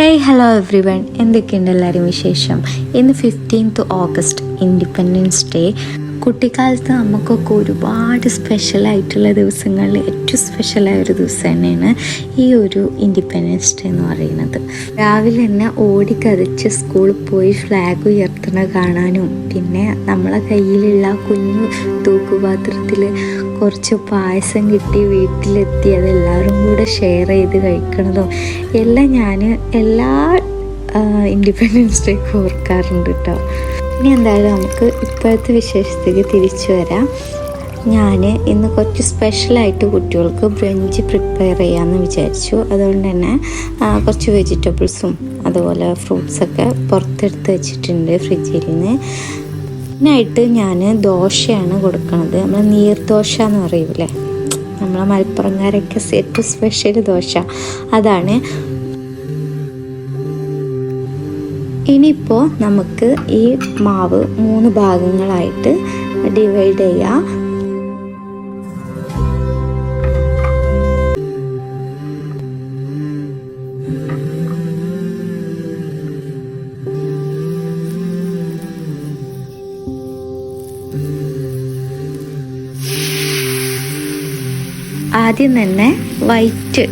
Hey hello every one എന്തൊക്കെയുണ്ട് എല്ലാവരും വിശേഷം? ഇന്ന് ഫിഫ്റ്റീൻത്ത് ഓഗസ്റ്റ് ഇൻഡിപെൻഡൻസ് ഡേ കുട്ടിക്കാലത്ത് നമുക്കൊക്കെ ഒരുപാട് സ്പെഷ്യലായിട്ടുള്ള ദിവസങ്ങളിൽ ഏറ്റവും സ്പെഷ്യലായ ഒരു ദിവസം തന്നെയാണ് ഈ ഒരു ഇൻഡിപെൻഡൻസ് ഡേ എന്ന് പറയുന്നത്. രാവിലെ തന്നെ ഓടിക്കതച്ച് സ്കൂളിൽ പോയി ഫ്ലാഗ് ഉയർത്തണ കാണാനും പിന്നെ നമ്മളെ കയ്യിലുള്ള കുഞ്ഞു തൂക്കുപാത്രത്തിൽ കുറച്ച് പായസം കിട്ടി വീട്ടിലെത്തി അതെല്ലാവരും കൂടെ ഷെയർ ചെയ്ത് കഴിക്കണതും എല്ലാം ഞാൻ എല്ലാ ഇൻഡിപെൻഡൻസ് ഡേക്ക് ഓർക്കാറുണ്ട് കേട്ടോ ഇനി എന്തായാലും നമുക്ക് ഇപ്പോഴത്തെ വിശേഷത്തേക്ക് തിരിച്ചു വരാം. ഞാൻ ഇന്ന് കുറച്ച് സ്പെഷ്യലായിട്ട് കുട്ടികൾക്ക് ബ്രഞ്ച് പ്രിപ്പയർ ചെയ്യാമെന്ന് വിചാരിച്ചു. അതുകൊണ്ട് തന്നെ കുറച്ച് വെജിറ്റബിൾസും അതുപോലെ ഫ്രൂട്ട്സൊക്കെ പുറത്തെടുത്ത് വെച്ചിട്ടുണ്ട് ഫ്രിഡ്ജിൽ നിന്ന് ഇതിനായിട്ട് ഞാൻ ദോശയാണ് കൊടുക്കുന്നത് നമ്മൾ നീർദോശ എന്ന് പറയൂലേ? നമ്മളെ മലപ്പുറംകാരൊക്കെ ഏറ്റവും സ്പെഷ്യൽ ദോശ. അതാണ് ഇനിയിപ്പോൾ നമുക്ക് ഈ മാവ് മൂന്ന് ഭാഗങ്ങളായിട്ട് ഡിവൈഡ് ചെയ്യാം. ആദ്യം തന്നെ വൈറ്റ്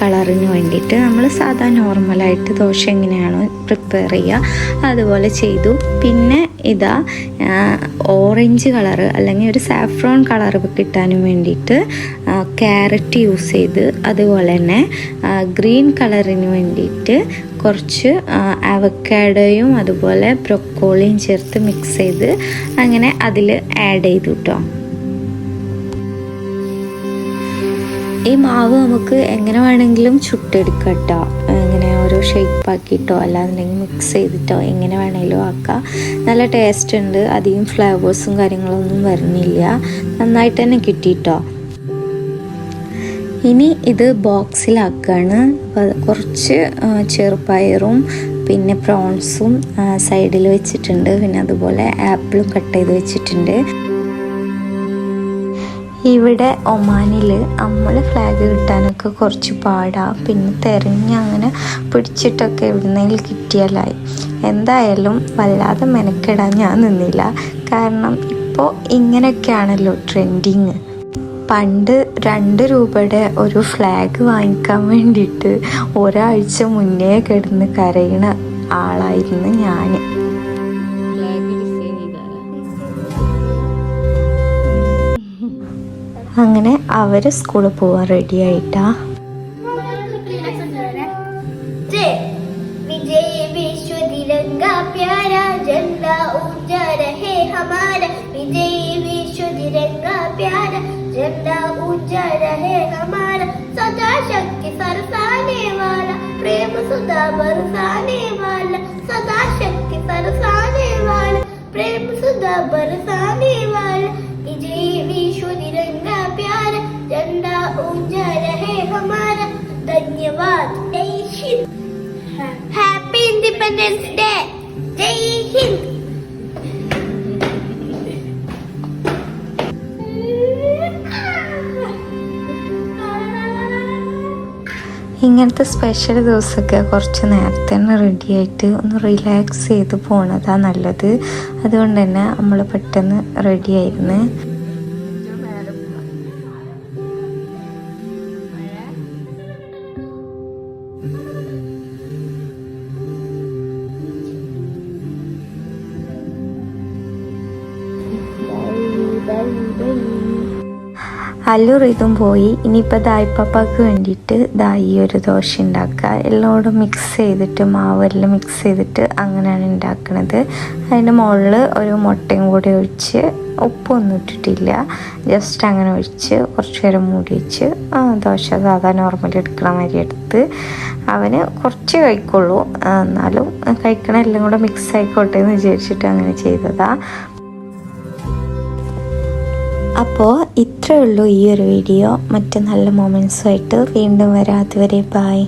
കളറിന് വേണ്ടിയിട്ട് നമ്മൾ സാധാ നോർമലായിട്ട് ദോശ എങ്ങനെയാണോ പ്രിപ്പയർ ചെയ്യുക അതുപോലെ ചെയ്തു. പിന്നെ ഇതാ ഓറഞ്ച് കളറ് അല്ലെങ്കിൽ ഒരു സാഫ്രോൺ കളർ കിട്ടാനും വേണ്ടിയിട്ട് ക്യാരറ്റ് യൂസ് ചെയ്ത് അതുപോലെ തന്നെ ഗ്രീൻ കളറിന് വേണ്ടിയിട്ട് കുറച്ച് അവക്കാഡോയും അതുപോലെ ബ്രൊക്കോളിയും ചേർത്ത് മിക്സ് ചെയ്ത് അങ്ങനെ അതിൽ ആഡ് ചെയ്തു കേട്ടോ ഈ മാവ് നമുക്ക് എങ്ങനെ വേണമെങ്കിലും ചുട്ടെടുക്കാം ഇങ്ങനെ ഓരോ ഷേപ്പ് ആക്കിയിട്ടോ അല്ലാന്നുണ്ടെങ്കിൽ മിക്സ് ചെയ്തിട്ടോ എങ്ങനെ വേണമെങ്കിലും ആക്കാം. നല്ല ടേസ്റ്റ് ഉണ്ട്. അധികം ഫ്ലേവേഴ്സും കാര്യങ്ങളൊന്നും വരുന്നില്ല. നന്നായിട്ട് തന്നെ കിട്ടിയിട്ടോ. ഇനി ഇത് ബോക്സിലാക്കുകയാണ് കുറച്ച് ചെറുപയറും പിന്നെ പ്രോൺസും സൈഡിൽ വെച്ചിട്ടുണ്ട്. പിന്നെ അതുപോലെ ആപ്പിളും കട്ട് ചെയ്ത് വെച്ചിട്ടുണ്ട്. ഇവിടെ ഒമാനിൽ നമ്മൾ ഫ്ലാഗ് കിട്ടാനൊക്കെ കുറച്ച് പാടാ. പിന്നെ തെരഞ്ഞ് അങ്ങനെ പിടിച്ചിട്ടൊക്കെ എവിടുന്നെങ്കിലും കിട്ടിയാലായി എന്തായാലും വല്ലാതെ മെനക്കെടാൻ ഞാൻ നിന്നില്ല. കാരണം ഇപ്പോൾ ഇങ്ങനെയൊക്കെയാണല്ലോ ട്രെൻഡിങ് പണ്ട് രണ്ട് രൂപയുടെ ഒരു ഫ്ലാഗ് വാങ്ങിക്കാൻ വേണ്ടിയിട്ട് ഒരാഴ്ച മുന്നേ കിടന്ന് കരയണ ആളായിരുന്നു ഞാൻ അങ്ങനെ അവർ സ്കൂളിൽ പോവാൻ റെഡി ആയിട്ടാ जय विजय विश्व तिरंगा प्यारा झंडा ऊंचा रहे हमारा विजय विश्व तिरंगा प्यारा झंडा ऊंचा रहे हमारा सदा शक्ति सरसाने वाला प्रेम सुधा बरसाने वाला सदा शक्ति सरसाने वाला प्रेम सुधा बरसाने वाला विजय विश्व तिरंगा प्यारा झंडा ऊँचा रहे हमारा धन्यवाद हैप्पी इंडिपेंडेंस डे ഇങ്ങനത്തെ സ്പെഷ്യൽ ദിവസമൊക്കെ കുറച്ച് നേരത്തെ തന്നെ റെഡിയായിട്ട് ഒന്ന് റിലാക്സ് ചെയ്ത് പോണതാണ് നല്ലത്. അതുകൊണ്ട് തന്നെ നമ്മൾ പെട്ടെന്ന് റെഡി ആയിരുന്നു. അല്ലൂർ ഇതും പോയി ഇനിയിപ്പോൾ ദായ്പപ്പാക്ക് വേണ്ടിയിട്ട് ദാ ഈ ഒരു ദോശ ഉണ്ടാക്കുക എല്ലോടും മിക്സ് ചെയ്തിട്ട് മാവെല്ലാം മിക്സ് ചെയ്തിട്ട് അങ്ങനെയാണ് ഉണ്ടാക്കുന്നത് അതിന്റെ മുകളിൽ ഒരു മുട്ടയും കൂടി ഒഴിച്ച് ഉപ്പൊന്നും ഇട്ടിട്ടില്ല. ജസ്റ്റ് അങ്ങനെ ഒഴിച്ച് കുറച്ച് നേരം മൂടി വെച്ച് ദോശ സാധാ നോർമൽ എടുക്കണ മാതിരി എടുത്ത് അവന് കുറച്ച് കഴിക്കുള്ളൂ. എന്നാലും കഴിക്കണ എല്ലാം കൂടെ മിക്സ് ആയിക്കോട്ടെ എന്ന് വിചാരിച്ചിട്ട് അങ്ങനെ ചെയ്തതാ. അപ്പോൾ ഇത്രയേ ഉള്ളൂ ഈ ഒരു വീഡിയോ. മറ്റു നല്ല മൊമെന്റ്സുമായിട്ട് വീണ്ടും വരാം. അതുവരെ ബായ്